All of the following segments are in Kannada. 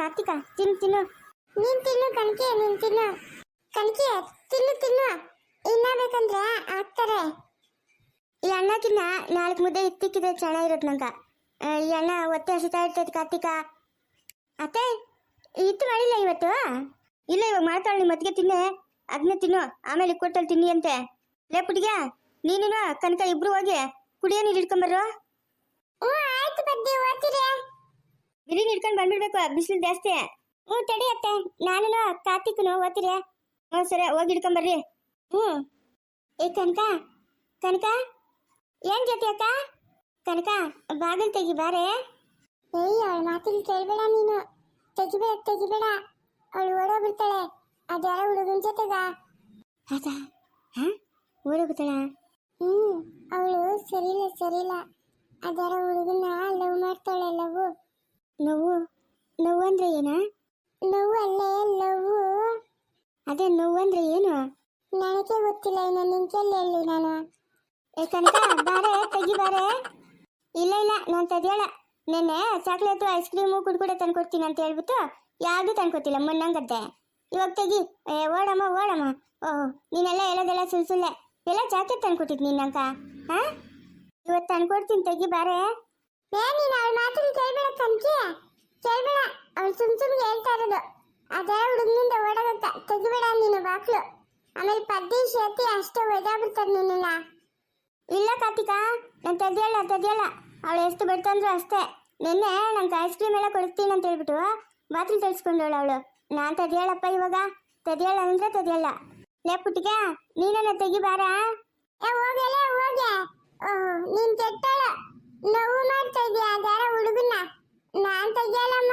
ಕಾರ್ತಿಕ, ತಿನ್ನು ತಿನ್ನು. ನೀನ್ ತಿನ್ನು ಕಣಕಿ, ನೀನ್ ತಿನ್ನು. ಕಣಕಿ, ತಿನ್ನು ತಿನ್ನು. ಇನ್ನ ಬೇಕಂದ್ರೆ ಹಾಕ್ತಾರೆ. ಈ ಅಣ್ಣಕ್ಕಿನ್ನ ನಾಲ್ಕು ಮುದ್ದೆ ಇತ್ತಿಕ್ಕಿದ್ರೆ ಚೆನ್ನಾಗಿರುತ್ತೆ ನಂಗ. ಈ ಅಣ್ಣ ಒತ್ತೆ ಹಸಿತಾ ಇರ್ತೈತೆ ಕಾರ್ತಿಕ. ಅತ್ತೆ ಇತ್ತು ಮಾಡಿಲ್ಲ ಇವತ್ತು? ಇಲ್ಲ, ಇವಾಗ ಮಾಡ್ತಾಳೆ ನಿಮ್ಮ ಮತ್ತಿಗೆ ತಿನ್ನೆ. ಅದನ್ನೇ ತಿನ್ನು, ಆಮೇಲೆ ಕೊಟ್ಟಲ್ಲಿ ತಿನ್ನಿ ಅಂತೆ. ಲೇ ಪುಟಿಗೆ ನೀನು ಕನಕ ಇಬ್ರು ಹೋಗಿ ಕುಡಿಯೋ ನೀರು ಇಟ್ಕೊಂಬರ್ರು ಹ್ಞೂ ಆಯ್ತು ಬದ್ದಿ ಓದ್ತೀರಿ ಬಿರಿ ಹಿಡ್ಕೊಂಡು ಬಂದ್ಬಿಡ್ಬೇಕು ಬಿಸಿಲು ಜಾಸ್ತಿ. ಹ್ಞೂ ತಡಿ ಅತ್ತೆ. ನಾನು ಕಾರ್ತಿಕ್ನು ಓದ್ತೀರಿ ಹ್ಞೂ ಸರಿ ಹೋಗಿ ಹಿಡ್ಕೊಂಬರ್ರಿ ಹ್ಞೂ. ಏ ಕನಕ ಕನಕ ಏನ್ ಜೊತೆ ಅಕ್ಕ? ಕನಕ ಬಾಗಿಲು ತೆಗಿ ಬಾರೆ. ಏಯ್ ಅವಳ ಮಾತಿನ ಕೇಳ್ಬೇಡ ನೀನು. ತೆಗಿಬೇಡ ತೆಗಿಬೇಡ. ಅವಳು ಓಡೋಗ್ಬಿಡ್ತಾಳೆ ಅದ್ಯಾರ ಹುಡುಗನ ಜೊತೆಗ. ಅದ ಹಾ? ಓಡೋಗ್ತಾಳ ಹ್ಞೂ ಅವಳು ಸರಿಯಿಲ್ಲ ಸರಿಯಿಲ್ಲ ಅದ್ಯಾರ ಹುಡುಗನ ಲವ್ ಮಾಡ್ತಾಳೆ ಲವ್ ನೋವು ನೋವು ಅಂದ್ರೆ ಏನ? ನೋವು ಅಲ್ಲೇ ನೋವು. ಅದೇ ನೋವು ಅಂದ್ರೆ ಏನು? ನನಗೆ ಗೊತ್ತಿಲ್ಲ ಇನ್ನು ನಿಂಗೆಲ್ಲ ಹೇಳಿ ನಾನು. ಯಾಕಂತ ಬಾರೆ ತೆಗಿ ಬಾರೆ. ಇಲ್ಲ ಇಲ್ಲ ನಾನು ತೆಗಿಯಲ್ಲ ನೆನ್ನೆ ಚಾಕ್ಲೇಟು ಐಸ್ ಕ್ರೀಮು ಕುಡ್ಕುಡೆ ತಂದ್ಕೊಡ್ತೀನಿ ಅಂತ ಹೇಳ್ಬಿಟ್ಟು ಯಾವುದೂ ತಂದ್ಕೊತಿಲ್ಲ ಮಣ್ಣಂಗದ್ದೆ ಇವಾಗ ತೆಗಿ. ಏ ಓಡಮ್ಮ ಓಡಮ್ಮ. ಓಹ್ ನೀನೆಲ್ಲ ಹೇಳೋದೆಲ್ಲ ಸುಳ್ಳು ಸುಳ್ಳೆ. ಎಲ್ಲ ಚಾಕ್ಲೇಟ್ ತಂದ್ಕೊಟ್ಟಿದ್ ನಿನ್ನಂಕ ಹಾ ಇವತ್ತು ತಂದ್ಕೊಡ್ತೀನಿ ತೆಗಿ ಬಾರೆ. ಏ ನೀನು ಅವಳ ಮಾತನ್ನ ಕೇಳ್ಬೇಡ ಕನ್ಕಿ ಕೇಳ್ಬೇಡ ಅವಳು ಸುಮ್ ಸುಮ್ಗೆ ಹೇಳ್ತಾ ಇರೋದು. ಅದೇ ಹುಡುಗನಿಂದ ಓಡೋಗತ್ತ ತೆಗಿಬೇಡ ನೀನು ಬಾಕ್ಲು. ಆಮೇಲೆ ಪದ್ದಿ ಶೇತಿ ಅಷ್ಟೇ ಒಯ್ದಾಗ್ಬಿಡ್ತಾರೆ ನಿನ್ನ ಇಲ್ಲ ಕಾರ್ತಿಕಾ, ನಾನು ತೆಗಿಯಲ್ಲ ತೆಗಿಯಲ್ಲ ಅವಳು ಎಷ್ಟು ಬಿಡ್ತಂದ್ರು ಅಷ್ಟೇ. ನಿನ್ನೆ ನಂಗೆ ಐಸ್ ಕ್ರೀಮ್ ಎಲ್ಲ ಕೊಡ್ತೀನಿ ಅಂತ ಹೇಳ್ಬಿಟ್ಟು ಬಾತ್ರಿ ತರಿಸ್ಕೊಂಡವಳು ಅವಳು. ನಾನು ತೆಗಿಯಲ್ಲಪ್ಪ ಇವಾಗ. ತೆಗಿಯಲ್ಲ ಅಂದ್ರೆ ತೆಗಿಯಲ್ಲ ಲೇ ಪುಟ್ಟಿಗೆ ನೀನನ್ನ ತೆಗಿಬಾರ ಹೋಗಲೇ ಹೋಗೆ ನೀನ್ ಕೆಟ್ಟಳ. ನೋವು ಮಾಡ್ತಾ ಇದೀಯ, ಅದ್ಯಾರ ಹುಡುಗನ್ನ. ನಾನ್ ತೆಗಿಯಲ್ಲಮ್ಮ.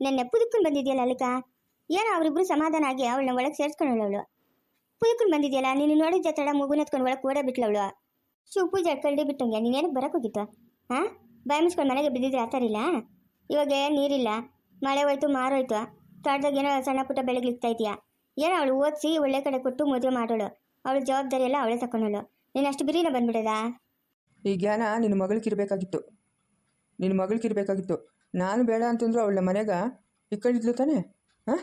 ನೆನ್ನೆ ಪುದುಕೊಂಡು ಬಂದಿದೆಯಲ್ಲ ಅಲ್ಲಿಕ ಏನೋ ಅವರಿಬ್ರು ಸಮಾಧಾನ ಆಗಿ ಅವಳನ್ನ ಒಳಗೆ ಸೇರಿಸ್ಕೊಂಡಳು ಅವಳು. ಬಂದಿದೆಯಲ್ಲ, ನೀನು ನೋಡಿದ ತಡ ಮಗುನ ಎತ್ಕೊಂಡು ಒಳಗೆ ಕೂಡ ಬಿಟ್ಲವಳು? ಶಿವ ಪೂಜೆ, ಕಳ್ಳಿ ಬಿಟ್ಟಂಗೆ ನೀನೇನಕ್ಕೆ ಬರಕ್ಕೆ ಹೋಗಿತ್ತು ಹಾಂ ಬಾಯಿ ಮುಚ್ಕೊಂಡು ಮನೆಗೆ ಬಿದ್ದಿದ್ರೆ ಆ ಥರ ಇಲ್ಲ? ಇವಾಗ ನೀರಿಲ್ಲ? ಮಳೆ ಹೋಯ್ತು ಮಾರೋಯ್ತು ತೋಟದಾಗ ಏನೋ ಸಣ್ಣ ಪುಟ್ಟ ಬೆಳಗ್ಲಿಕ್ತಾ ಇದೆಯಾ? ಏನೋ ಅವಳು ಓದಿಸಿ ಒಳ್ಳೆ ಕಡೆ ಕೊಟ್ಟು ಮದುವೆ ಮಾಡೋಳು. ಅವಳು ಜವಾಬ್ದಾರಿ ಎಲ್ಲ ಅವಳೇ ತಕೊಂಡಳು ನೀನು ಅಷ್ಟು ಬಿರಿನ ಬಂದ್ಬಿಡೋದಾ? ಈ ಜ್ಞಾನ ನಿನ್ನ ಮಗಳಿಗಿರ್ಬೇಕಾಗಿತ್ತು ನಿನ್ನ ಮಗಳಿಗಿರ್ಬೇಕಾಗಿತ್ತು ನಾನು ಬೇಡ ಅಂತಂದ್ರು ಅವಳ ಮನೆಗ ಇಕ್ಕಂಡಿದ್ಲು ತಾನೆ? ಹಾಂ?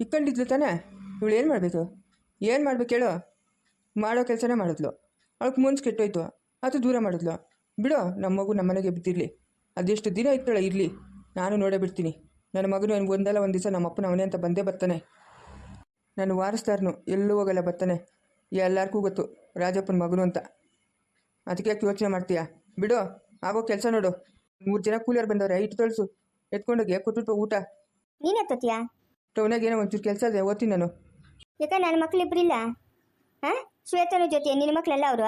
ಇಕ್ಕಂಡಿದ್ಲು ತಾನೆ? ಇವಳು ಏನು ಮಾಡಬೇಕು? ಏನು ಮಾಡ್ಬೇಕು ಹೇಳು ಮಾಡೋ ಕೆಲಸನೇ ಮಾಡಿದ್ಲು. ಅವಳಕ್ಕೆ ಮುನ್ಸು ಕೆಟ್ಟೋಯ್ತು. ಅದು ದೂರ ಮಾಡಿದ್ಲು. ಬಿಡು ನಮ್ಮ ಮಗು ನಮ್ಮ ಮನೆಗೆ ಬಿದ್ದಿರಲಿ. ಅದೆಷ್ಟು ದಿನ ಇತ್ತಳ ಇರಲಿ. ನಾನು ನೋಡೇ ಬಿಡ್ತೀನಿ. ನನ್ನ ಮಗನು ಒಂದಲ್ಲ ಒಂದು ದಿವಸ ನಮ್ಮ ಅಪ್ಪನ ಅವನೇ ಅಂತ ಬಂದೇ ಬರ್ತಾನೆ. ನಾನು ವಾರಿಸ್ತಾರನು ಎಲ್ಲೂ ಹೋಗಲ್ಲ ಬರ್ತಾನೆ. ಎಲ್ಲರಿಗೂ ಗೊತ್ತು, ರಾಜಪ್ಪನ ಮಗನು ಅಂತ. ಅದಕ್ಕೆ ಯಾಕೆ ಯೋಚನೆ ಮಾಡ್ತೀಯಾ? ಬಿಡು, ಆಗೋ ಕೆಲಸ ನೋಡು. ಮೂರು ಜನ ಕೂಲಿಯರ್ ಬಂದವ್ರೆ ಇಟ್ಟು ತೊಳಸು. ಎತ್ಕೊಂಡೋಗಿ ಕೊಟ್ಟು ಊಟ. ನೀನು ತತ್ತೀಯಾ ಟೌನಾಗ ಏನೋ ಒಂಚೂರು ಕೆಲಸ ಇದೆ ಓದ್ತೀನಿ ನಾನು. ಯಾಕ ನನ್ನ ಮಕ್ಳು ಇಬ್ಬರಿಲ್ಲ ಹಾಂ? ಶ್ವೇತನ ಜೊತೆ ನಿನ್ನ ಮಕ್ಳೆಲ್ಲ ಅವರು?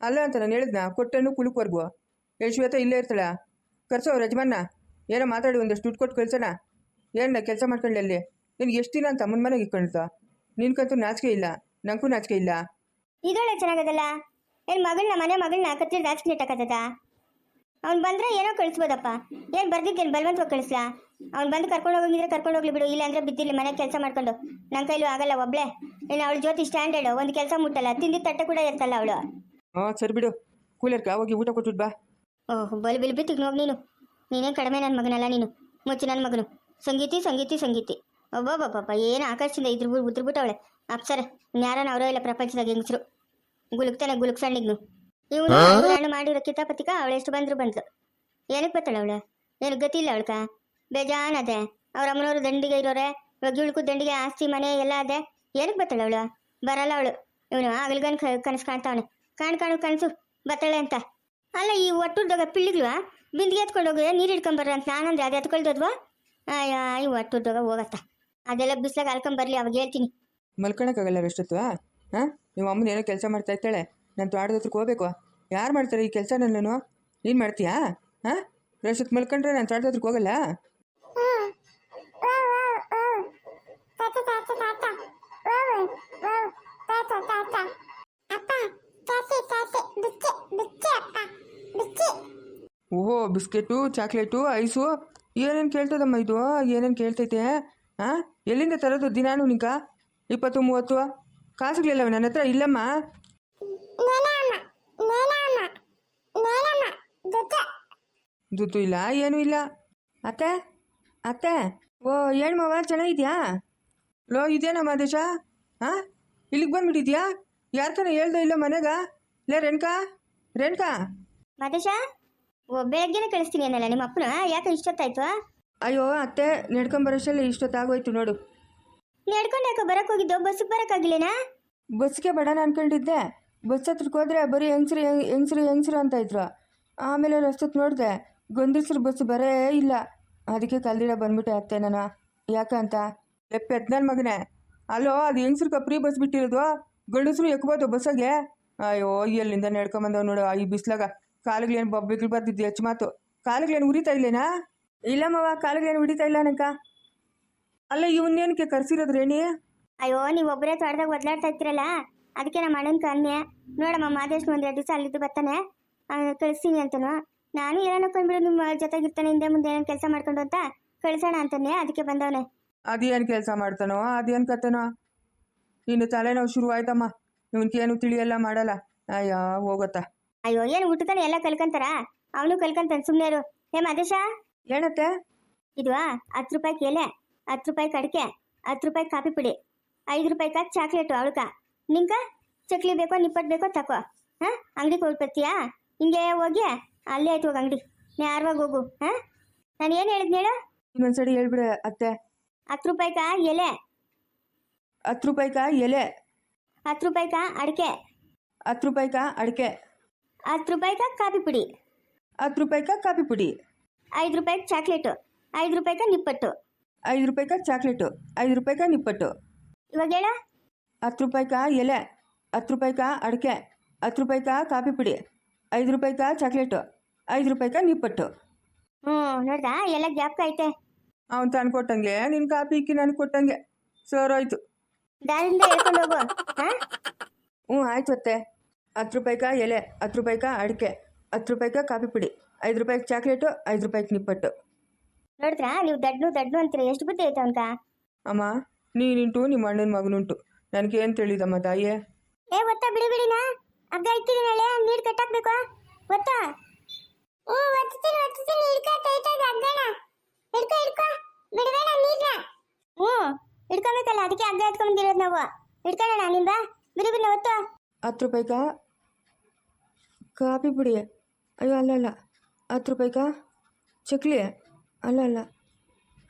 ಅಲ್ಲ ಅಂತ ನಾನು ಹೇಳಿದ್ನ ಕೊಟ್ಟನು ಕುಲುಕ್ವರ್ಗು. ಏ ಶ್ವೇತ ಇಲ್ಲೇ ಇರ್ತಾಳ. ಕರ್ಸೋ ಅವ್ರ ಯಜಮಾನ ಏನೋ ಮಾತಾಡಿ ಒಂದಷ್ಟು ದುಡ್ಡು ಕೊಟ್ಟು ಕಳ್ಸೋಣ. ಏನ ಕೆಲಸ ಮಾಡ್ಕೊಂಡೆ ಅಲ್ಲಿ? ನಿನ್ಗೆ ಎಷ್ಟು ದಿನ ಅಂತ ಅಮ್ಮನ ಮನೆಗೆ ಇಟ್ಕೊಂಡಿರ್ತ ನಿನ್ಕಂತೂ ನಾಚಿಕೆ ಇಲ್ಲ ನಂಗೂ ನಾಚಿಕೆ ಇಲ್ಲ. ಇದೊಳ್ಳೆ ಚೆನ್ನಾಗದಲ್ಲ? ಏನು ಮಗಳನ್ನ ಮನೆ ಮಗಳನ್ನ ಕತ್ತಿರ ರಾಜಕೀಯ ಇಟ್ಟಕತ್ತದ ಅವ್ನು ಬಂದ್ರೆ ಏನೋ ಕಳಿಸ್ಬೋದಪ್ಪ. ಏನು ಬರ್ದಿದ್ದೇನು? ಬಲವಂತವಾಗಿ ಕಳಿಸ್ಲಾ? ಅವ್ನು ಬಂದು ಕರ್ಕೊಂಡು ಹೋಗಿದ್ರೆ ಕರ್ಕೊಂಡು ಹೋಗ್ಲಿ ಬಿಡು. ಇಲ್ಲ ಅಂದರೆ ಬಿದ್ದಿಲ್ಲ ಮನೆ ಕೆಲಸ ಮಾಡ್ಕೊಂಡು. ನನ್ನ ಕೈಲೂ ಆಗಲ್ಲ ಒಬ್ಳೆ. ಇನ್ನು ಅವಳು ಜೊತೆ ಸ್ಟ್ಯಾಂಡರ್ಡ್ ಒಂದು ಕೆಲಸ ಮುಟ್ಟಲ್ಲ. ತಿಂದು ತಟ್ಟೆ ಕೂಡ ಇರ್ತಲ್ಲ ಅವಳು. ಹಾಂ ಸರಿ ಬಿಡು. ಕೂಲರ್ಕ ಹೋಗಿ ಊಟ ಕೊಟ್ಬಿಟ್ಟು ಬಾ. ಓಹ್ ಬಲ್ ಬಿಲ್ ಬಿತ್ತಿಗೆ ನೋಡಿ ನೀನು. ನೀನೇ ಕಡಿಮೆ ನನ್ನ ಮಗನಲ್ಲ ನೀನು. ಮುಚ್ಚಿ ನನ್ನ ಮಗನು. ಸಂಗೀತಿ ಸಂಗೀತಿ ಸಂಗೀತಿ. ಒಬ್ಬೊಬ್ಬಪ್ಪ ಏನು ಆಕಾಶದಿಂದ ಇದ್ರ ಉದ್ರಬಿಟ್ಟವಳೆ. ಅಪ್ಸರ ಯಾರನ್ನ ಅವರೋ ಇಲ್ಲ ಪ್ರಪಂಚದಾಗ ಹೆಂಗಸರು. ಗುಲುಕ್ತಾನೆ ಗುಲುಕ್ ಸಣ್ಣಿಗ್ನು ಇವನು ನಾನು ಮಾಡಿರೋ ಕಿತಾಪತಿಕ ಅವಳು ಎಷ್ಟು ಬಂದ್ರು ಬಂದ್ಲು. ಏನಕ್ಕೆ ಬತ್ತಾಳ ಅವಳು? ಏನು ಗತಿ ಇಲ್ಲ ಅವಳ್ಕ ಬೇಜಾನ್ ಅದೇ. ಅವ್ರ ಅಮ್ಮನವರು ದಂಡಿಗೆ ಇರೋರೆ. ಇವಾಗ ದಂಡಿಗೆ ಆಸ್ತಿ ಮನೆ ಎಲ್ಲ ಅದೇ. ಏನಕ್ಕೆ ಬತ್ತಾಳ ಅವಳು? ಬರಲ್ಲ ಅವಳು. ಇವನು ಆಗಲ್ಗನ್ ಕನಸು ಕಾಣ್ತಾವನೆ. ಕಾಣ್ ಕಾಣು ಕನಸು. ಬರ್ತಾಳೆ ಅಂತ. ಅಲ್ಲ ಈ ಒಟ್ಟುದಾಗ ಪಿಳ್ಳಿಗ್ಲು ಬಿಂದಿಗೆ ಎತ್ಕೊಂಡು ಹೋಗಿ ನೀರು ಹಿಡ್ಕೊಂಬರ್ರಿ ಅಂತ ನಾನಂದ್ರೆ ಅದು ಎತ್ಕೊಳ್ದದ್ವಾ ಅಯ್ಯ ಈ ಒಟ್ಟುದಾಗ ಹೋಗತ್ತ. ಅದೆಲ್ಲ ಬಿಸ್ಲಾಗ ಅಲ್ಕೊಂಬರ್ಲಿ ಅವಾಗ ಹೇಳ್ತೀನಿ. ಮಲ್ಕೊಳಕ್ಕಾಗಲ್ಲ ಎಷ್ಟೊತ್ತು ಹಾ? ನಿಮ್ಮ ಅಮ್ಮನ ಏನೋ ಕೆಲಸ ಮಾಡ್ತಾ ಇರ್ತಾಳೆ. ನಾನು ತೋಟದ ಹತ್ರಕ್ಕೆ ಹೋಗ್ಬೇಕು ಯಾರು ಮಾಡ್ತಾರೆ ಈ ಕೆಲಸ ನಾನು ನೀನು ಮಾಡ್ತೀಯಾ? ಹಾಂ? ರಸತ್ ಮಲ್ಕೊಂಡ್ರೆ ನಾನು ತೋಟದ ಹತ್ರಕ್ಕೆ ಹೋಗಲ್ಲ? ಓಹೋ, ಬಿಸ್ಕೆಟು, ಚಾಕ್ಲೇಟು, ಐಸು? ಏನೇನು ಕೇಳ್ತದಮ್ಮ ಇದು? ಏನೇನು ಕೇಳ್ತೈತೆ? ಹಾಂ? ಎಲ್ಲಿಂದ ತರೋದು ದಿನಾನು ನಿಂಕ ಇಪ್ಪತ್ತು, ಮೂವತ್ತು? ಕಾಸುಗಳಿಲ್ಲವ ನನ್ನ ಹತ್ರ? ಇಲ್ಲಮ್ಮ. ದುಡ್ಡು ಇಲ್ಲ ಏನೂ ಇಲ್ಲ. ಅತ್ತೆ ಅತ್ತೆ ಓ ಏನು ಮಾವ ಚೆನ್ನಾಗಿದ್ಯಾ? ಲೋ ಇದೇನಮ್ಮ ದೇಶ ಹಾಂ ಇಲ್ಲಿಗೆ ಬಂದ್ಬಿಟ್ಟಿದ್ಯಾ? ಯಾರ ತಾನೆ ಹೇಳ್ದೆ ಇಲ್ಲ ಮನೆಗ? ಲೇ ರೇಣುಕಾ ರೇಣುಕಾ. ಮಾದೇಶ ಓ ಬೆಳಗ್ಗೆನೆ ಕಳಿಸ್ತೀನಿ ಏನಲ್ಲ ನಿಮ್ಮ ಅಪ್ಪನ? ಯಾಕೆ ಇಷ್ಟೊತ್ತಾಯ್ತು? ಅಯ್ಯೋ ಅತ್ತೆ ನಡ್ಕೊಂಬರೋಷ್ಟಲ್ಲಿ ಇಷ್ಟೊತ್ತಾಗೋಯ್ತು ನೋಡು. ನಡ್ಕೊಂಡು ಯಾಕೆ ಬರಕ್ಕೆ ಹೋಗಿದ್ದು? ಬಸ್ಸಿಗೆ ಬರಕ್ಕಾಗಿಲ್ಲೇನಾ ಬಸ್ಗೆ ಬಡೋಣ ಅನ್ಕೊಂಡಿದ್ದೆ. ಬಸ್ ಹತ್ರಕ್ಕೆ ಹೋದ್ರೆ ಬರೀ ಹೆಂಗ್ಸ್ರು ಹೆಂಗ್- ಹೆಂಗ್ಸ್ರು ಹೆಂಗ್ಸ್ರು ಅಂತ ಇದ್ರು. ಆಮೇಲೆ ರಸ್ತಕ್ಕೆ ನೋಡಿದೆ ಗೊಂದಿಸ್ರು ಬಸ್ ಬರೇ ಇಲ್ಲ. ಅದಕ್ಕೆ ಕಲ್ದಿರ ಬಂದ್ಬಿಟ್ಟೆ ಅತ್ತೆ ನಾನು ಯಾಕಂತ ಲೆಪ್ಪೆ ನನ್ನ ಮಗನೇ. ಅಲ್ಲೋ ಅದು ಹೆಂಗ್ಸ್ರು ಕಪ್ರಿ ಬಸ್ ಬಿಟ್ಟಿರೋದು? ಗಂಡಸ್ರು ಎಕ್ಬೋದು ಬಸ್ಸಾಗೆ ಅಯ್ಯೋ, ಎಲ್ಲಿಂದ ನಡ್ಕೊಂಬಂದವ್ ನೋಡು ಈ ಬಿಸ್ಲಾಗ. ಕಾಲುಗಳೇನು ಬೊಬ್ಬಿಗಳು ಬರ್ತಿದ್ದೆ ಹೆಚ್ಚು ಮಾತು. ಕಾಲುಗಳೇನು ಉರಿತಾ ಇಲ್ಲೇನಾ? ಇಲ್ಲ ಕಾಲುಗಳೇನು ಉರಿತಾ ಇಲ್ಲ ನನಕ ಅಲ್ಲ ಇವನ್ನೇನಕ್ಕೆ ಕರ್ಸಿರೋದು ರೇಣಿ ಅಯ್ಯೋ, ನೀವು ಒಬ್ಬರೇ ತೋಟದಾಗ ಒದ್ಲಾಡ್ತಾ ಇರ್ತೀರಲ್ಲ ಅದಕ್ಕೆ ನಮ್ಮ ಅಣ್ಣನ ಕನ್ಯೆ ನೋಡಮ್ಮ ಮಾದೇಶ್ ಒಂದು ಎರಡು ದಿವಸ ಅಲ್ಲಿದ್ದು ಬರ್ತಾನೆ. ಕಳಿಸ್ತೀನಿ ಅಂತನು. ನಾನು ಏನೋ ಅನ್ಕೊಂಡ್ಬಿಡು ನಿಮ್ಮ ಜೊತೆಗಿರ್ತಾನೆ ಹಿಂದೆ ಮುಂದೆ ಏನೋ ಕೆಲಸ ಮಾಡ್ಕೊಂಡು ಅಂತ ಕಳಿಸೋಣ ಅಂತಾನೆ ಅದಕ್ಕೆ ಬಂದವನೆ. ಅದೇನು ಕೆಲಸ ಮಾಡ್ತಾನೋ ಅದೇನು ಕತ್ತನೋ ಇನ್ನು ತಲೆನೋವು ಶುರು ಆಯ್ತಮ್ಮ ಇವನ್ಕೇನು ತಿಳಿಯಲ್ಲ ಮಾಡಲ್ಲ. ಅಯ್ಯೋ ಹೋಗತ್ತಾ. ಅಯ್ಯೋ ಏನು ಹುಟ್ಟುತ್ತಾನೆ ಎಲ್ಲ ಕಲ್ಕಂತಾರ? ಅವನು ಕಲ್ಕಂತಾನೆ ಸುಮ್ಮನೆ ಇರು. ಏ ಮಾದೇಶ ಏನತ್ತೆ? ಇದು ಹತ್ತು ರೂಪಾಯಿ ಕೇಳೆ ಹತ್ತು ರೂಪಾಯಿ ಕಡಿಕೆ ಹತ್ತು ರೂಪಾಯಿ ಕಾಫಿ ಪುಡಿ ಐದು ರೂಪಾಯಿ ಚಾಕ್ಲೇಟು ಅವಳ್ಕ. ನಿಂಕ ಚಕ್ಲಿ ಬೇಕೋ ನಿಪ್ಪಟ್ಟು ಬೇಕೋ ತಕೋ. ಹಾಂ? ಅಂಗಡಿಗೆ ಹೋಗ್ಬರ್ತೀಯಾ ಹಿಂಗೆ ಹೋಗಿ ಅಲ್ಲೇ ಆಯ್ತು ಹೋಗಿ ಅಂಗಡಿ. ನೇರವಾಗಿ ಹೋಗು ಹಾಂ? ನಾನು ಏನು ಹೇಳಿದ್ನ ಹೇಳು? ಇನ್ನೊಂದ್ಸರಿ ಹೇಳ್ಬಿಡು ಅತ್ತೆ. ಹತ್ತು ಕಾ ಎಲೆ? ಹತ್ತು ರೂಪಾಯಿಕ ಎಲೆ? ಹತ್ತು ಕಾ ಅಡಿಕೆ? ಹತ್ತು ರೂಪಾಯಿಕ ಅಡಿಕೆ? ಹತ್ತು ರೂಪಾಯಿಕ ಕಾಫಿ ಪುಡಿ? ಹತ್ತು ರೂಪಾಯಿಕ ಕಾಫಿ ಪುಡಿ? ಐದು ರೂಪಾಯಿ ಚಾಕ್ಲೇಟು. ಐದು ರೂಪಾಯಿಕ ನಿಪ್ಪಟ್ಟು. ಐದು ರೂಪಾಯಿಕ ಚಾಕ್ಲೇಟು. ಐದು ರೂಪಾಯಿಕ ನಿಪ್ಪಟ್ಟು. ಇವಾಗ ಹೇಳ? ಹತ್ತು ರೂಪಾಯಿಕ ಎಲೆ ಹತ್ತು ರೂಪಾಯಿಕ ಅಡಿಕೆ ಹತ್ತು ರೂಪಾಯಿಕ ಕಾಫಿ ಪುಡಿ ಐದು ರೂಪಾಯಿಕ ಚಾಕ್ಲೇಟು ಐದು ರೂಪಾಯಿಕ ನಿಪ್ಪಟ್ಟು. ಹ್ಞೂ ನೋಡ್ದಾ? ಎಲ್ಲ ಜ್ಞಾಪಕ ಐತೆ. ಅವನು ತಂದು ಕೊಟ್ಟಂಗೆ ನಿನ್ನ ಕಾಪಿ ಇಕ್ಕಿ ನನಗೆ ಕೊಟ್ಟಂಗೆ. ಸರೋಯ್ತು ದಾರಿಂದ ಹೇಳ್ಕೊಂಡು ಹೋಗು ಹಾಂ? ಹ್ಞೂ ಆಯ್ತು ಅತ್ತೆ. ಹತ್ತು ರೂಪಾಯಿಕ ಎಲೆ ಹತ್ತು ರೂಪಾಯಿಕ ಅಡಿಕೆ ಹತ್ತು ರೂಪಾಯಿಕ ಕಾಫಿ ಪುಡಿ ಐದು ರೂಪಾಯಿಗೆ ಚಾಕ್ಲೇಟು ಐದು ರೂಪಾಯಿಗೆ ನಿಪ್ಪಟ್ಟು. ನೋಡಿದ್ರಾ? ನೀವು ದಡ್ನು ದಡ್ನು ಅಂತೀರ? ಎಷ್ಟು ಬುದ್ಧಿ ಐತೆ ಅವನ್ಕ? ಅಮ್ಮ ನೀನುಂಟು ನಿಮ್ಮ ಅಣ್ಣನ ಮಗನುಂಟು. ನನಗೇನು ತಿಳಿದಮ್ಮ ತಾಯಿಯೇ ಏ ಒತ್ತ ಬಿಡಿ ಬಿಡಿನಾ ಹಗ್ಗ ಇಟ್ಟಿದ್ದೀನಿ ನಾಳೆ ನೀರು ಕಟ್ಟಾಕ್ಬೇಕು. ಒತ್ತ? ಹ್ಞೂ ಒತ್ತೀನಿ ಒತ್ತೀನಿ ಹಿಡ್ಕೊ ತೈತಾಗ ಹಗ್ಗನ ಹಿಡ್ಕೊ ಹಿಡ್ಕೊ. ಬಿಡಬೇಡ ನೀರ್ನ. ಹ್ಞೂ ಹಿಡ್ಕೊಬೇಕಲ್ಲ ಅದಕ್ಕೆ ಹಗ್ಗ ಎತ್ಕೊಂಡ್ಬಂದಿರೋದು ನಾವು. ಹಿಡ್ಕೊಳ್ಳೋಣ ಬಾ. ಬಿಡಿ ಬಿಡಿ ಒತ್ತು? ಹತ್ತು ರೂಪಾಯಿಕಾ ಕಾಫಿ ಪುಡಿ. ಅಯ್ಯೋ ಅಲ್ಲ ಅಲ್ಲ. ಹತ್ತು ರೂಪಾಯಿಕ ಚಕ್ಲಿ. ಅಲ್ಲ ಅಲ್ಲ.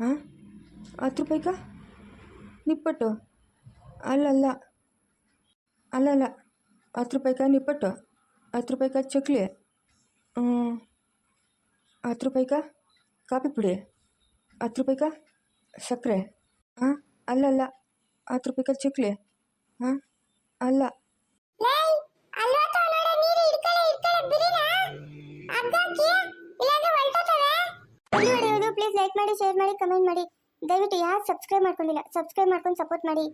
ಹಾಂ ಹತ್ತು ರೂಪಾಯಿಕ ನಿಪ್ಪಟ್ಟು. ಅಲ್ಲಲ್ಲ. ಅಲ್ಲಲ್ಲ. ಹತ್ತು ರೂಪಾಯಿಕ ನಿಪ್ಪಟ್ಟು ಹತ್ತು ರೂಪಾಯಿಕ ಚಕ್ಲಿ. ಹತ್ತು ರೂಪಾಯಿಕ ಕಾಫಿ ಪುಡಿ. ಹತ್ತು ರೂಪಾಯಿಕ ಸಕ್ಕರೆ. ಹಾಂ? ಅಲ್ಲಲ್ಲ. ಹತ್ತು ರೂಪಾಯಿಕ ಚಕ್ಲಿ. ಹಾಂ? ಅಲ್ಲ. ಪ್ಲೀಸ್ ಲೈಕ್ ಮಾಡಿ ಶೇರ್ ಮಾಡಿ ಕಮೆಂಟ್ ಮಾಡಿ. ದಯವಿಟ್ಟು ಯಾರು ಸಬ್ಸ್ಕ್ರೈಬ್ ಮಾಡ್ಕೊಂಡಿಲ್ಲ ಸಬ್ಸ್ಕ್ರೈಬ್ ಮಾಡ್ಕೊಂಡು ಸಪೋರ್ಟ್ ಮಾಡಿ.